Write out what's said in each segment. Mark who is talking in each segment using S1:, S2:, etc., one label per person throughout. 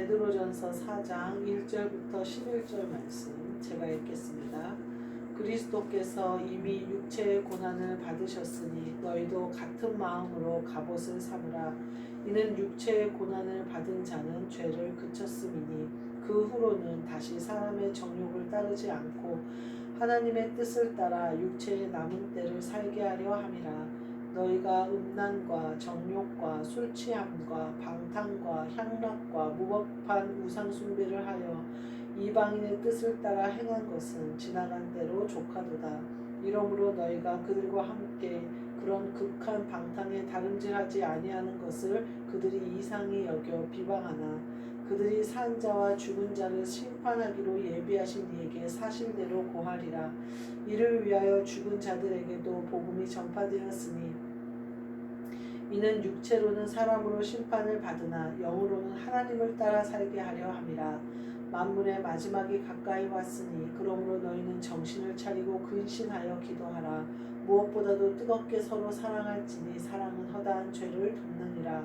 S1: 베드로전서 4장 1절부터 11절 말씀 제가 읽겠습니다. 그리스도께서 이미 육체의 고난을 받으셨으니 너희도 같은 마음으로 갑옷을 삼으라. 이는 육체의 고난을 받은 자는 죄를 그쳤음이니 그 후로는 다시 사람의 정욕을 따르지 않고 하나님의 뜻을 따라 육체의 남은 때를 살게 하려 함이라. 너희가 음란과 정욕 과 술 취함과 방탕과 향락과 무법한 우상 숭배를 하여 이방인의 뜻을 따라 행한 것은 지나간 대로 족하도다. 이러므로 너희가 그들과 함께 그런 극한 방탕에 다름질하지 아니하는 것을 그들이 이상히 여겨 비방하나 그들이 산 자와 죽은 자를 심판하기로 예비하신 이에게 사실대로 고하리라. 이를 위하여 죽은 자들에게도 복음이 전파되었으니 이는 육체로는 사람으로 심판을 받으나 영으로는 하나님을 따라 살게 하려 함이라. 만물의 마지막이 가까이 왔으니 그러므로 너희는 정신을 차리고 근신하여 기도하라. 무엇보다도 뜨겁게 서로 사랑할지니 사랑은 허다한 죄를 돕느니라.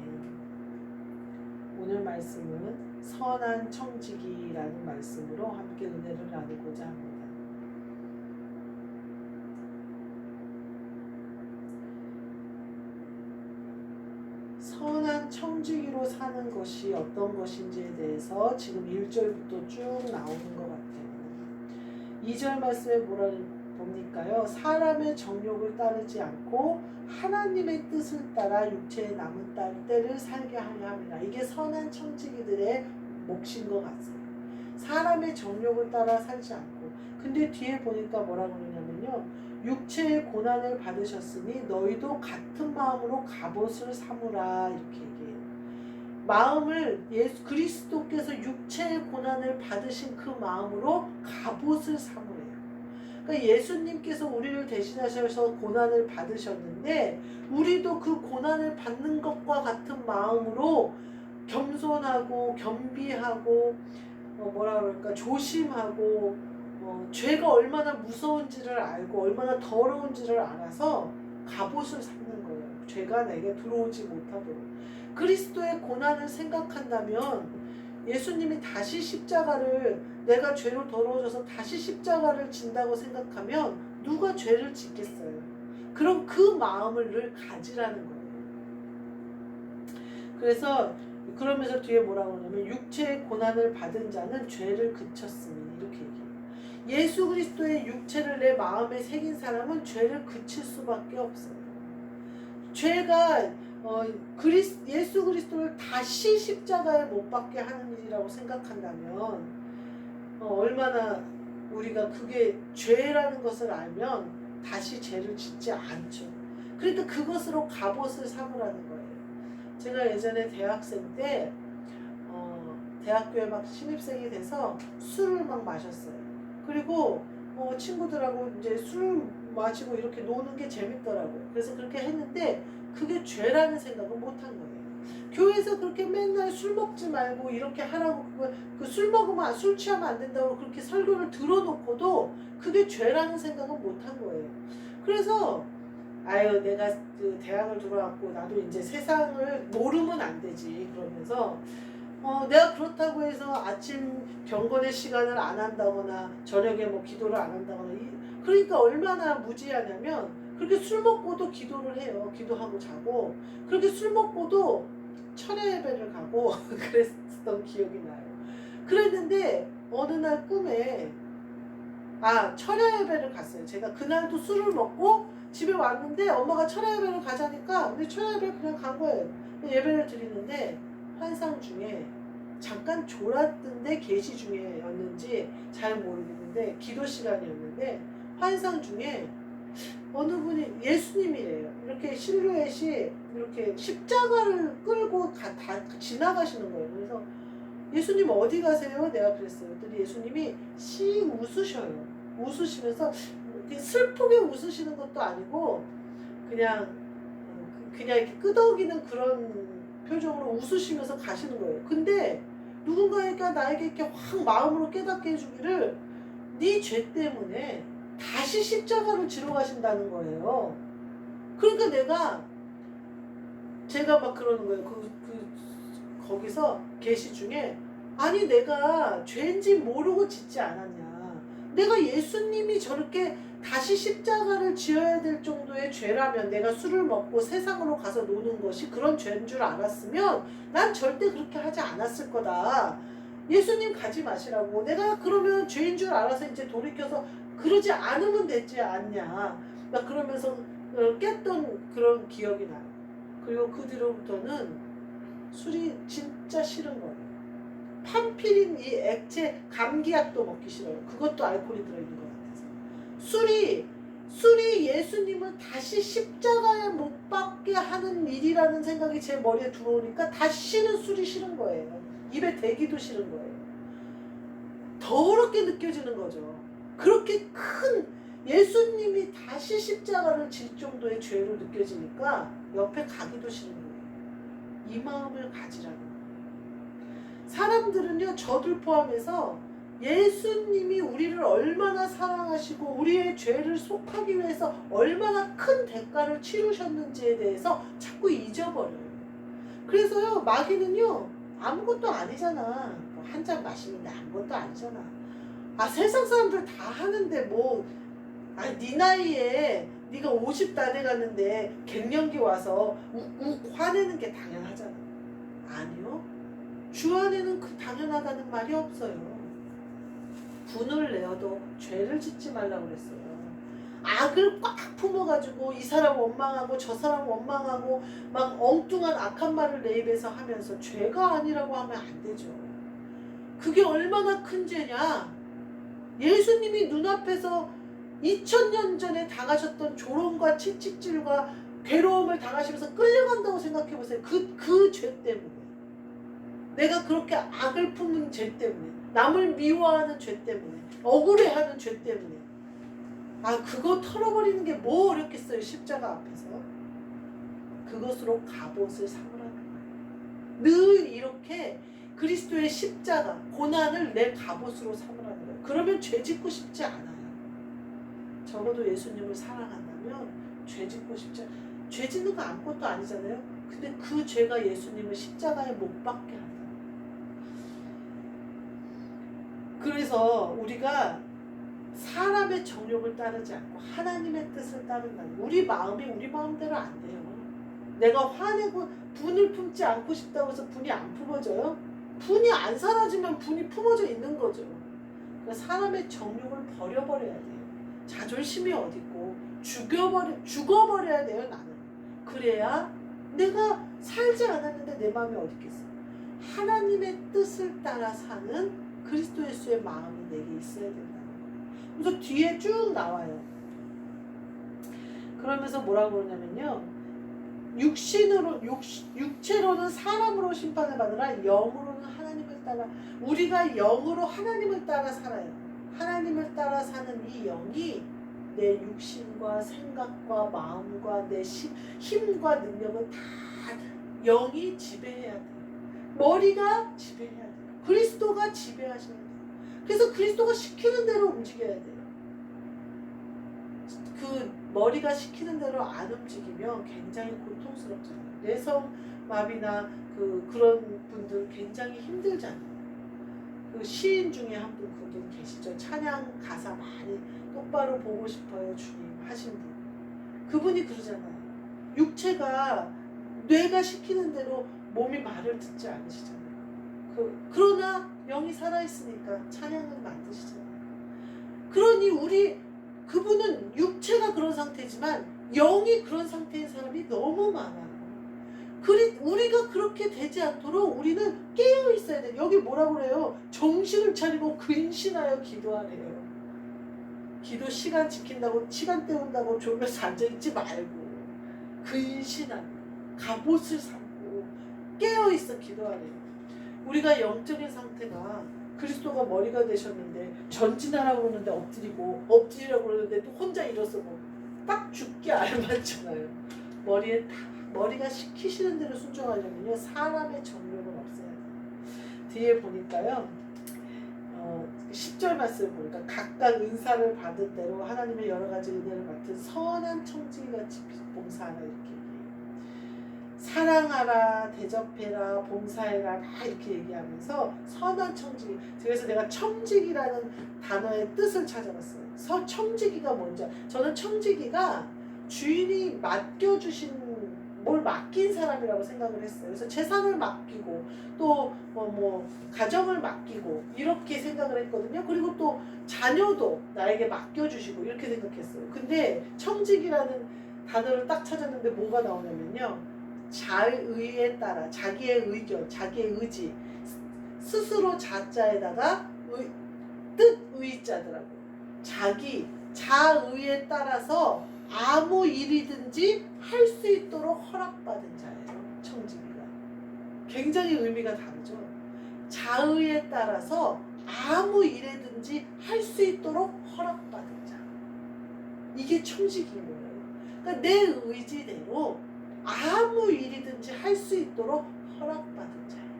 S1: 오늘 말씀은 선한 청지기라는 말씀으로 함께 은혜를 나누고자 합니다. 선한 청지기로 사는 것이 어떤 것인지에 대해서 지금 1절부터 쭉 나오는 것 같아요. 2절 말씀에 뭐라 봅니까요? 사람의 정욕을 따르지 않고 하나님의 뜻을 따라 육체의 남은 딸 때를 살게 하려 합니다. 이게 선한 청지기들의 몫인 것 같아요. 사람의 정욕을 따라 살지 않고 근데 뒤에 보니까 뭐라 그러냐면요. 육체의 고난을 받으셨으니 너희도 같은 마음으로 갑옷을 삼으라 이렇게 얘기해요. 마음을 예수 그리스도께서 육체의 고난을 받으신 그 마음으로 갑옷을 삼으래요. 그러니까 예수님께서 우리를 대신하셔서 고난을 받으셨는데 우리도 그 고난을 받는 것과 같은 마음으로 겸손하고 겸비하고 어 뭐라 그럴까 조심하고 어, 죄가 얼마나 무서운지를 알고 얼마나 더러운지를 알아서 갑옷을 삼는 거예요. 죄가 내게 들어오지 못하도록. 그리스도의 고난을 생각한다면 예수님이 다시 십자가를 내가 죄로 더러워져서 다시 십자가를 진다고 생각하면 누가 죄를 짓겠어요? 그럼 그 마음을 늘 가지라는 거예요. 그래서 그러면서 뒤에 뭐라고 하냐면 육체의 고난을 받은 자는 죄를 그쳤으니 이렇게 얘기해요. 예수 그리스도의 육체를 내 마음에 새긴 사람은 죄를 그칠 수밖에 없어요. 죄가 어, 그리스, 예수 그리스도를 다시 십자가에 못 박게 하는 일이라고 생각한다면 어, 얼마나 우리가 그게 죄라는 것을 알면 다시 죄를 짓지 않죠. 그러니까 그것으로 갑옷을 삼으라는 거예요. 제가 예전에 대학생 때 어, 대학교에 막 신입생이 돼서 술을 막 마셨어요. 그리고 어, 친구들하고 이제 술 마시고 이렇게 노는 게 재밌더라고요. 그래서 그렇게 했는데 그게 죄라는 생각은 못한 거예요. 교회에서 그렇게 맨날 술 먹지 말고 이렇게 하라고 그 술 먹으면 술 취하면 안 된다고 그렇게 설교를 들어놓고도 그게 죄라는 생각은 못 한 거예요. 그래서 아유 내가 그 대학을 들어왔고 나도 이제 세상을 모르면 안 되지 그러면서 어, 내가 그렇다고 해서 아침 경건의 시간을 안 한다거나 저녁에 뭐 기도를 안 한다거나 이, 그러니까 얼마나 무지하냐면 그렇게 술 먹고도 기도를 해요. 기도하고 자고 그렇게 술 먹고도 철야 예배를 가고 그랬던 기억이 나요. 그랬는데 어느 날 꿈에 아 철야 예배를 갔어요. 제가 그날도 술을 먹고 집에 왔는데 엄마가 철야 예배를 가자니까 우리 철야 예배 그냥 간 거예요. 예배를 드리는데 환상 중에 잠깐 졸았던데 계시 중에였는지 잘 모르겠는데 기도 시간이었는데 환상 중에 어느 분이 예수님이래요. 이렇게 실루엣이 이렇게 십자가를 끌고 가, 다 지나가시는 거예요. 그래서 예수님 어디 가세요? 내가 그랬어요. 그랬더니 예수님이 씩 웃으셔요. 웃으시면서 슬프게 웃으시는 것도 아니고 그냥 어, 그냥 이렇게 끄덕이는 그런 표정으로 웃으시면서 가시는 거예요. 근데 누군가가 나에게 이렇게 확 마음으로 깨닫게 해주기를 네 죄 때문에 다시 십자가를 지러 가신다는 거예요. 그러니까 내가 제가 막 그러는 거예요. 그, 그 거기서 계시 중에 아니 내가 죄인지 모르고 짓지 않았냐. 내가 예수님이 저렇게 다시 십자가를 지어야 될 정도의 죄라면 내가 술을 먹고 세상으로 가서 노는 것이 그런 죄인 줄 알았으면 난 절대 그렇게 하지 않았을 거다. 예수님 가지 마시라고. 내가 그러면 죄인 줄 알아서 이제 돌이켜서 그러지 않으면 되지 않냐. 막 그러면서 어, 깼던 그런 기억이 나요. 그리고 그 뒤로부터는 술이 진짜 싫은 거예요. 판피린 이 액체 감기약도 먹기 싫어요. 그것도 알코올이 들어있는 것 같아서. 술이 술이 예수님을 다시 십자가에 못 박게 하는 일이라는 생각이 제 머리에 들어오니까 다시는 술이 싫은 거예요. 입에 대기도 싫은 거예요. 더럽게 느껴지는 거죠. 그렇게 큰 예수님이 다시 십자가를 질 정도의 죄로 느껴지니까 옆에 가기도 싫은 거예요. 이 마음을 가지라는 거예요. 사람들은요, 저들 포함해서 예수님이 우리를 얼마나 사랑하시고 우리의 죄를 속하기 위해서 얼마나 큰 대가를 치르셨는지에 대해서 자꾸 잊어버려요. 그래서요, 마귀는요, 아무것도 아니잖아. 한 잔 마시는데 아무것도 아니잖아. 아, 세상 사람들 다 하는데 뭐, 아니, 네 나이에 네가 50 다 돼갔는데 갱년기 와서 욱욱 화내는 게 당연하잖아. 아니요. 주 안에는 그 당연하다는 말이 없어요. 분을 내어도 죄를 짓지 말라고 그랬어요. 악을 꽉 품어가지고 이 사람 원망하고 저 사람 원망하고 막 엉뚱한 악한 말을 내 입에서 하면서 죄가 아니라고 하면 안 되죠. 그게 얼마나 큰 죄냐? 예수님이 눈앞에서 2000년 전에 당하셨던 조롱과 채찍질과 괴로움을 당하시면서 끌려간다고 생각해 보세요. 그, 그 죄 때문에. 내가 그렇게 악을 품은 죄 때문에. 남을 미워하는 죄 때문에. 억울해하는 죄 때문에. 아, 그거 털어버리는 게 뭐 어렵겠어요. 십자가 앞에서. 그것으로 갑옷을 삼으라는 거예요. 늘 이렇게 그리스도의 십자가, 고난을 내 갑옷으로 거예요. 그러면 죄 짓고 싶지 않아요. 적어도 예수님을 사랑한다면 죄 짓고 싶지. 죄 짓는 거 아무것도 아니잖아요. 근데 그 죄가 예수님을 십자가에 못 박게 한다. 그래서 우리가 사람의 정욕을 따르지 않고 하나님의 뜻을 거예요. 우리 마음이 우리 마음대로 안 돼요. 내가 화내고 분을 품지 않고 싶다고 해서 분이 안 품어져요? 분이 안 사라지면 분이 품어져 있는 거죠. 그러니까 사람의 정욕을 버려버려야 돼요. 자존심이 어딨고 죽여버려 죽어버려야 돼요 나는. 그래야 내가 살지 않았는데 내 마음이 어디 있겠어? 하나님의 뜻을 따라 사는 그리스도 예수의 마음이 내게 있어야 된다는 거예요. 그래서 뒤에 쭉 나와요. 그러면서 뭐라고 그러냐면요. 육신으로 육, 육체로는 사람으로 심판을 받으라 영으로는 따라 우리가 영으로 하나님을 따라 살아요. 하나님을 따라 사는 이 영이 내 육신과 생각과 마음과 내 시, 힘과 능력을 다 영이 지배해야 돼. 머리가 지배해야 돼. 그리스도가 지배하셔야 돼. 그래서 그리스도가 시키는 대로 움직여야 돼요. 그 머리가 시키는 대로 안 움직이면 굉장히 고통스럽잖아요. 뇌성 마비나 그 그런 분들 굉장히 힘들잖아요. 그 시인 중에 한 분 그분 계시죠. 찬양 가사 많이 똑바로 보고 싶어요 주님 하신 분. 그분이 그러잖아요. 육체가 뇌가 시키는 대로 몸이 말을 듣지 않으시잖아요. 그 그러나 영이 살아 있으니까 찬양을 만드시잖아요. 그러니 우리 그분은 육체가 그런 상태지만 영이 그런 상태인 사람이 너무 많아요. 그리, 우리가 그렇게 되지 않도록 우리는 깨어 있어야 돼. 여기 뭐라고 그래요? 정신을 차리고 근신하여 기도하래요. 기도 시간 지킨다고 시간 때운다고 졸면서 앉아 있지 말고 근신하고 갑옷을 삼고 깨어 있어 기도하래요. 우리가 영적인 상태가 그리스도가 머리가 되셨는데 전진하라고 그러는데 엎드리고 엎드리라고 그러는데 또 혼자 일어서고 딱 죽기 알맞잖아요. 머리에 딱 머리가 시키시는 대로 순종하려면요 사람의 정욕은 없어야 돼요. 뒤에 보니까요 어, 10절 말씀을 보니까 각각 은사를 받은 대로 하나님의 여러 가지 은혜를 맡은 선한 청지기같이 봉사하라 이렇게 얘기해요. 사랑하라 대접해라 봉사해라 막 이렇게 얘기하면서 선한 청지기 그래서 내가 청지기라는 단어의 뜻을 찾아봤어요. 서 청지기가 뭔지 알- 저는 청지기가 주인이 맡겨주신 뭘 맡긴 사람이라고 생각을 했어요. 그래서 재산을 맡기고 또뭐 뭐 가정을 맡기고 이렇게 생각을 했거든요. 그리고 또 자녀도 나에게 맡겨주시고 이렇게 생각했어요. 근데 청직이라는 단어를 딱 찾았는데 뭐가 나오냐면요. 자의에 따라 자기의 의견, 자기의 의지 스스로 자자에다가 의, 뜻 의자더라고. 자기 자의에 따라서 아무 일이든지 할 수 있도록 허락받은 자예요. 청지기가. 굉장히 의미가 다르죠. 자의에 따라서 아무 일에든지 할 수 있도록 허락받은 자. 이게 청지기인 거예요. 그러니까 내 의지대로 아무 일이든지 할 수 있도록 허락받은 자예요.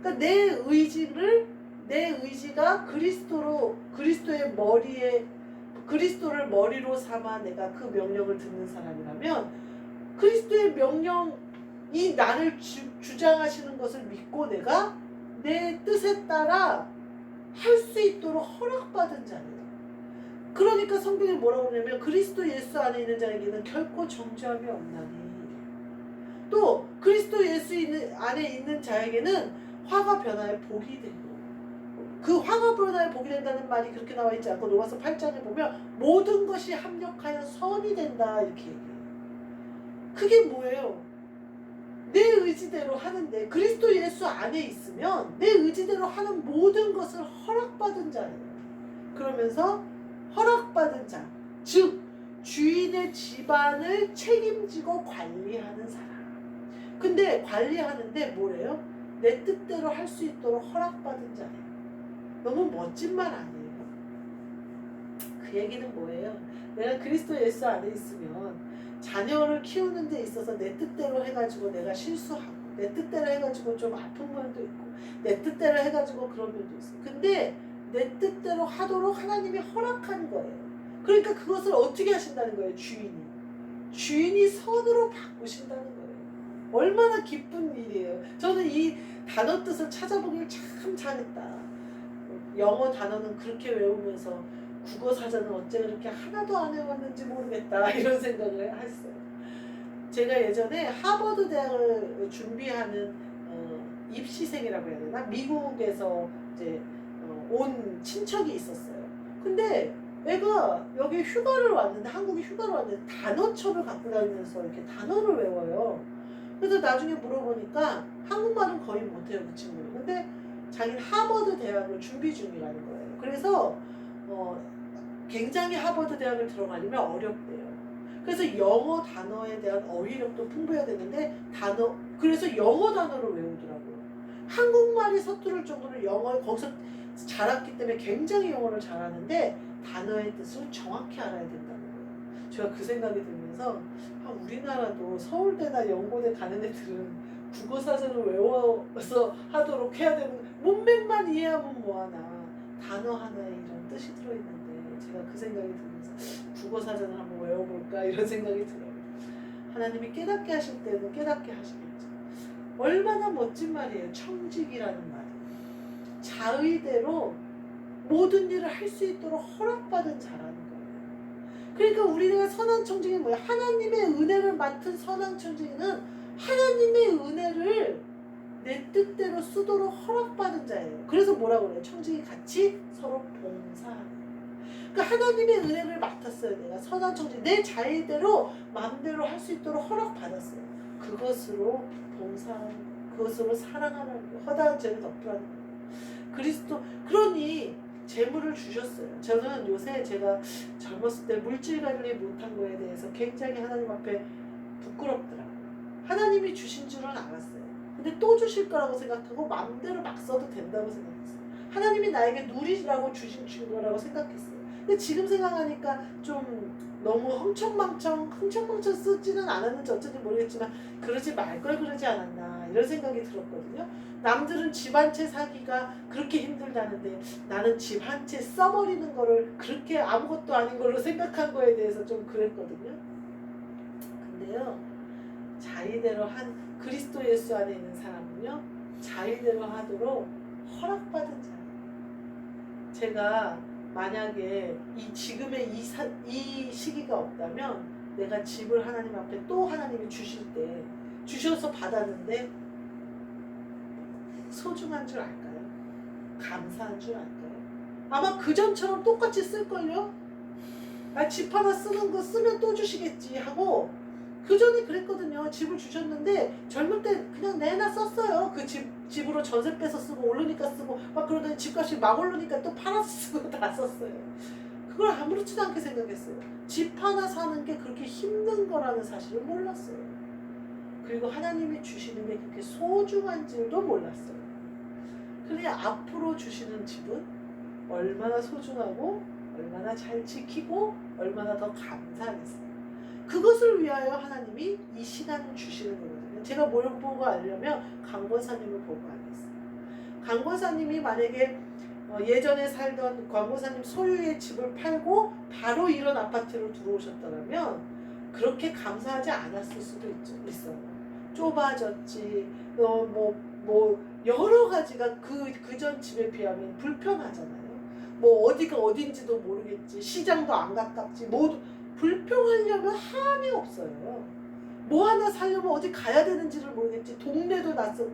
S1: 그러니까 내 의지를 내 의지가 그리스도로 그리스도의 머리에 그리스도를 머리로 삼아 내가 그 명령을 듣는 사람이라면 그리스도의 명령이 나를 주, 주장하시는 것을 믿고 내가 내 뜻에 따라 할 수 있도록 허락받은 자예요. 그러니까 성경에 뭐라고 하냐면 그리스도 예수 안에 있는 자에게는 결코 정죄함이 없나니 또 그리스도 예수 안에 있는 자에게는 화가 변화의 복이 되고 그 화가 변화의 복이 된다는 말이 그렇게 나와 있지 않고 로마서 8장에 보면 모든 것이 합력하여 선이 된다 이렇게 얘기해요. 그게 뭐예요? 내 의지대로 하는데 그리스도 예수 안에 있으면 내 의지대로 하는 모든 것을 허락받은 자예요. 그러면서 허락받은 자, 즉 주인의 집안을 책임지고 관리하는 사람. 근데 관리하는데 뭐래요? 내 뜻대로 할 수 있도록 허락받은 자예요. 너무 멋진 말 아니에요? 그 얘기는 뭐예요? 내가 그리스도 예수 안에 있으면 자녀를 키우는 데 있어서 내 뜻대로 해가지고 내가 실수하고 내 뜻대로 해가지고 좀 아픈 면도 있고 내 뜻대로 해가지고 그런 면도 있어. 근데 내 뜻대로 하도록 하나님이 허락한 거예요. 그러니까 그것을 어떻게 하신다는 거예요, 주인이. 주인이 선으로 바꾸신다는 거예요. 얼마나 기쁜 일이에요. 저는 이 단어 뜻을 찾아보길 참 잘했다. 영어 단어는 그렇게 외우면서 국어 사전은 어째 그렇게 하나도 안 외웠는지 모르겠다 이런 생각을 했어요. 제가 예전에 하버드 대학을 준비하는 어, 입시생이라고 해야 되나 미국에서 이제 어, 온 친척이 있었어요. 근데 애가 여기 휴가를 왔는데 한국에 휴가를 왔는데 단어첩을 갖고 다니면서 이렇게 단어를 외워요. 그래서 나중에 물어보니까 한국말은 거의 못해요 그 친구는. 근데 자기는 하버드 대학을 준비 중이라는 거예요. 그래서 어, 굉장히 하버드 대학을 들어가려면 어렵대요. 그래서 영어 단어에 대한 어휘력도 풍부해야 되는데 단어 그래서 영어 단어를 외우더라고요. 한국말이 서투를 정도로 영어 거기서 자랐기 때문에 굉장히 영어를 잘하는데 단어의 뜻을 정확히 알아야 된다는 거예요. 제가 그 생각이 들면서 아, 우리나라도 서울대나 연고대 가는 애들은 국어 사전을 외워서 하도록 해야 되는 문맥만 이해하면 뭐하나 단어 하나에 이런 뜻이 들어있는데 제가 그 생각이 들면서 국어 사전을 한번 외워볼까 이런 생각이 들어요. 하나님이 깨닫게 하실 때는 깨닫게 하시겠죠. 얼마나 멋진 말이에요. 청직이라는 말이. 자의대로 모든 일을 할 수 있도록 허락받은 자라는 거예요. 그러니까 우리가 선한 청직이 뭐야? 하나님의 은혜를 맡은 선한 청직이는 하나님의 은혜를 내 뜻대로 쓰도록 허락받은 자예요. 그래서 뭐라고 그래요? 청직이 같이 서로 봉사하는. 그러니까 하나님의 은혜를 맡았어요. 내가 선한 청직. 내 자의대로 마음대로 할 수 있도록 허락받았어요. 그것으로 봉사하는 그것으로 사랑하는 거예요. 허다한 죄를 덮으라는 거예요. 그리스도 그러니 재물을 주셨어요. 저는 요새 제가 젊었을 때 물질 관리 못한 거에 대해서 굉장히 하나님 앞에 부끄럽더라고요. 하나님이 주신 줄은 알았어요. 근데 또 주실 거라고 생각하고 마음대로 막 써도 된다고 생각했어요. 하나님이 나에게 누리라고 주신 준 거라고 생각했어요. 근데 지금 생각하니까 좀 너무 흥청망청 흥청망청 쓰지는 않았는지 어쩐지 모르겠지만 그러지 말 걸 그러지 않았나 이런 생각이 들었거든요. 남들은 집 한 채 사기가 그렇게 힘들다는데 나는 집 한 채 써버리는 거를 그렇게 아무것도 아닌 걸로 생각한 거에 대해서 좀 그랬거든요. 근데요 자의대로 한 그리스도 예수 안에 있는 사람은요 자의대로 하도록 허락받은 자예요. 제가 만약에 이 지금의 이, 사, 이 시기가 없다면 내가 집을 하나님 앞에 또 하나님이 주실 때 주셔서 받았는데 소중한 줄 알까요? 감사한 줄 알까요? 아마 그 전처럼 똑같이 쓸걸요? 아, 집 하나 쓰는 거 쓰면 또 주시겠지 하고 그 전에 그랬거든요. 집을 주셨는데 젊을 때 그냥 내나 썼어요. 그 집 집으로 전세 빼서 쓰고 오르니까 쓰고 막 그러더니 집값이 막 오르니까 또 팔아서 쓰고 다 썼어요. 그걸 아무렇지도 않게 생각했어요. 집 하나 사는 게 그렇게 힘든 거라는 사실을 몰랐어요. 그리고 하나님이 주시는 게 그렇게 소중한 줄도 몰랐어요. 그런데 앞으로 주시는 집은 얼마나 소중하고 얼마나 잘 지키고 얼마나 더 감사하겠어요. 그것을 위하여 하나님이 이 시간을 주시는 거거든요. 제가 뭘 보고 알려면 강권사님을 보고 알겠어요. 강권사님이 만약에 어, 예전에 살던 광고사님 소유의 집을 팔고 바로 이런 아파트로 들어오셨더라면 그렇게 감사하지 않았을 수도 있죠, 있어요. 좁아졌지, 어, 뭐, 뭐, 여러 가지가 그, 그전 집에 비하면 불편하잖아요. 뭐, 어디가 어딘지도 모르겠지, 시장도 안 가깝지, 모두, 불평하려면 한이 없어요. 뭐 하나 살려면 어디 가야 되는지를 모르겠지. 동네도 낯선.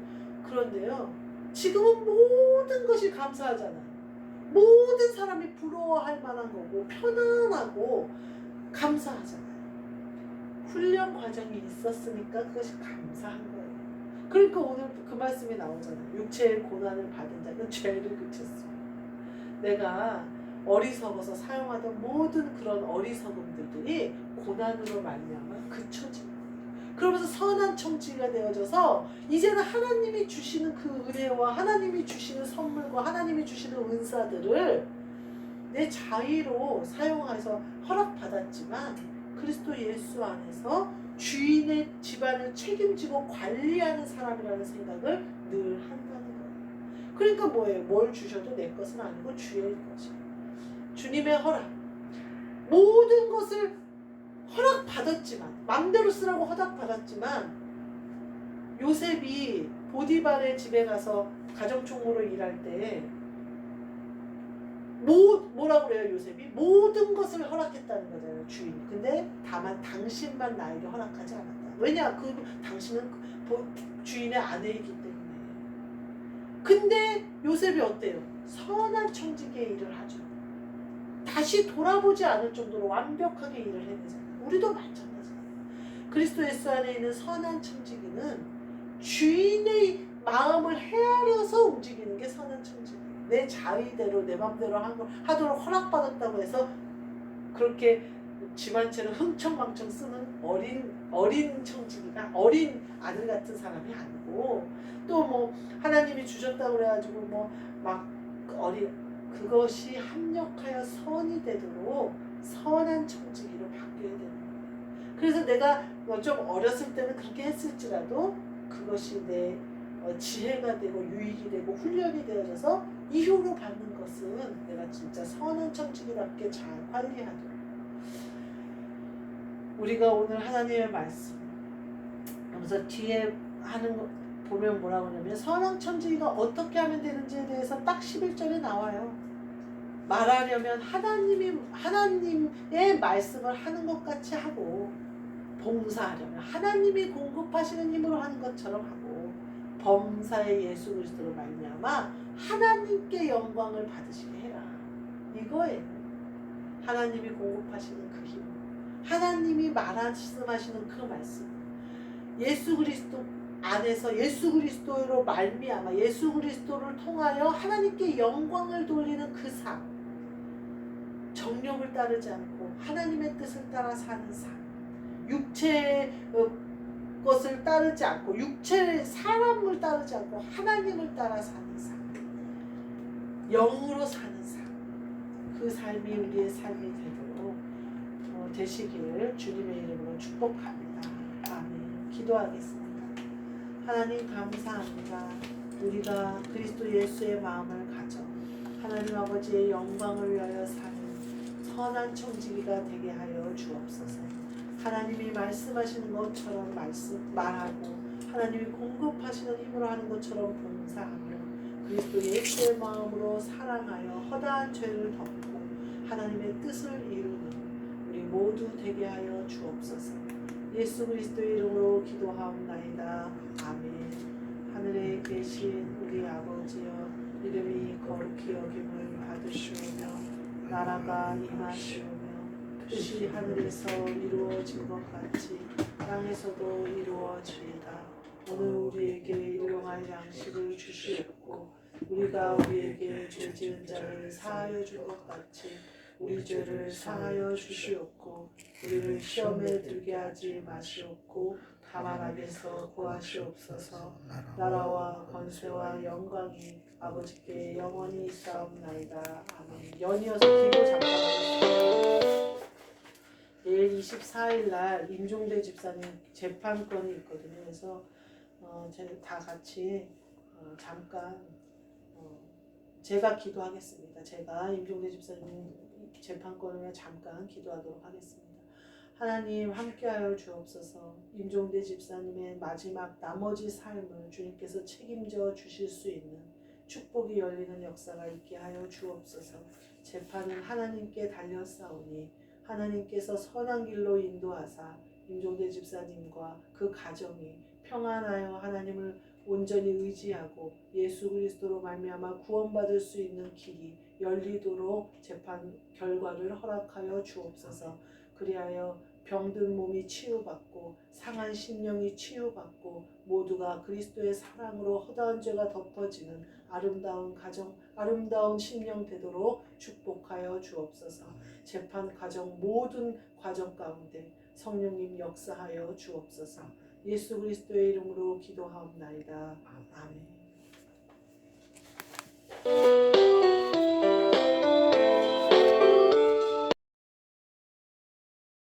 S1: 그런데요. 지금은 모든 것이 감사하잖아요. 모든 사람이 부러워할 만한 거고, 편안하고, 감사하잖아요. 훈련 과정이 있었으니까 그것이 감사한 거예요. 그러니까 오늘 그 말씀이 나오잖아요. 육체의 고난을 받은 자는 죄를 그쳤습니다. 내가 어리석어서 사용하던 모든 그런 어리석음들이 고난으로 말미암아 그쳐집니다. 그러면서 선한 청지가 되어져서 이제는 하나님이 주시는 그 은혜와 하나님이 주시는 선물과 하나님이 주시는 은사들을 내 자의로 사용해서 허락받았지만 그리스도 예수 안에서 주인의 집안을 책임지고 관리하는 사람이라는 생각을 늘 한다는 거예요. 그러니까 뭐예요? 뭘 주셔도 내 것은 아니고 주의 것이에요. 주님의 허락. 모든 것을 허락받았지만, 맘대로 쓰라고 허락받았지만, 요셉이 보디발의 집에 가서 가정총무로 일할 때, 뭐, 뭐라고 그래요, 요셉이? 모든 것을 허락했다는 거잖아요, 주인. 근데 다만 당신만 나에게 허락하지 않았다. 왜냐? 그, 당신은 그 주인의 아내이기 때문에. 근데 요셉이 어때요? 선한 청지기의 일을 하죠. 다시 돌아보지 않을 정도로 완벽하게 일을 해내잖아요. 우리도 마찬가지예요. 그리스도 예수 안에 있는 선한 청지기는 주인의 마음을 헤아려서 움직이는 게 선한 청지기예요. 내 자의대로 내 맘대로 하도록 허락받았다고 해서 그렇게 집안 채를 흥청망청 쓰는 어린 어린 청지기가 어린 아들 같은 사람이 아니고 또 뭐 하나님이 주셨다고 그래가지고 뭐 막 어린 그것이 합력하여 선이 되도록 선한 청지기로 바뀌어야 되는 거예요. 그래서 내가 뭐 좀 어렸을 때는 그렇게 했을지라도 그것이 내 어, 지혜가 되고 유익이 되고 훈련이 되어져서 이후로 받는 것은 내가 진짜 선한 청지기답게 잘 관리하도록 우리가 오늘 하나님의 말씀 그래서 뒤에 하는 거 보면 뭐라고 하냐면 선한 청지기가 어떻게 하면 되는지에 대해서 딱 11절에 나와요. 말하려면 하나님이 하나님의 말씀을 하는 것 같이 하고 봉사하려면 하나님이 공급하시는 힘으로 하는 것처럼 하고 범사의 예수 그리스도로 말미암아 하나님께 영광을 받으시게 해라. 이거예요. 하나님이 공급하시는 그 힘. 하나님이 말씀하시는 그 말씀. 예수 그리스도 안에서 예수 그리스도로 말미암아 예수 그리스도를 통하여 하나님께 영광을 돌리는 그 삶. 정욕을 따르지 않고 하나님의 뜻을 따라 사는 삶. 육체의 어, 것을 따르지 않고 육체의 사람을 따르지 않고 하나님을 따라 사는 삶, 영으로 사는 삶, 그 삶이 우리의 삶이 되도록 어, 되시기를 주님의 이름으로 축복합니다. 아멘. 기도하겠습니다. 하나님 감사합니다. 우리가 그리스도 예수의 마음을 가져 하나님 아버지의 영광을 위하여 사는 선한 청지기가 되게 하여 주옵소서. 하나님이 말씀하시는 것처럼 말씀 말하고 하나님이 공급하시는 힘으로 하는 것처럼 봉사하며 그리스도 예수의 마음으로 사랑하여 허다한 죄를 덮고 하나님의 뜻을 이루는 우리 모두 되게 하여 주옵소서. 예수 그리스도의 이름으로 기도하옵나이다. 아멘. 하늘에 계신 우리 아버지여 이름이 거룩히 여김을 받으시오며 나라가 임하시오며 뜻이 하늘에서 이루어진 것 같이 땅에서도 이루어지이다. 오늘 우리에게 일용할 양식을 주시옵고 우리가 우리에게 죄 지은 자를 사하여 줄 것 같이 우리 죄를 사하여 주시옵고 우리를 시험에 들게 하지 마시옵고 다만 악에서 구하시옵소서 나라와 권세와 영광이 아버지께 영원히 있사옵나이다. 아멘. 연이어서 기도 잠깐 하겠습니다. 내일 24일 날 임종대 집사님 재판권이 있거든요. 그래서 어, 제- 다 같이 어, 잠깐 어, 제가 기도하겠습니다. 제가 임종대 집사님 재판권을 잠깐 기도하도록 하겠습니다. 하나님 함께하여 주옵소서. 임종대 집사님의 마지막 나머지 삶을 주님께서 책임져 주실 수 있는 축복이 열리는 역사가 있게 하여 주옵소서. 재판은 하나님께 달렸사오니 하나님께서 선한 길로 인도하사 임종대 집사님과 그 가정이 평안하여 하나님을 온전히 의지하고 예수 그리스도로 말미암아 구원받을 수 있는 길이 열리도록 재판 결과를 허락하여 주옵소서. 그리하여 병든 몸이 치유받고 상한 심령이 치유받고 모두가 그리스도의 사랑으로 허다한 죄가 덮어지는 아름다운 가정, 아름다운 심령 되도록 축복하여 주옵소서. 재판 과정 모든 과정 가운데 성령님 역사하여 주옵소서. 예수 그리스도의 이름으로 기도하옵나이다. 아멘.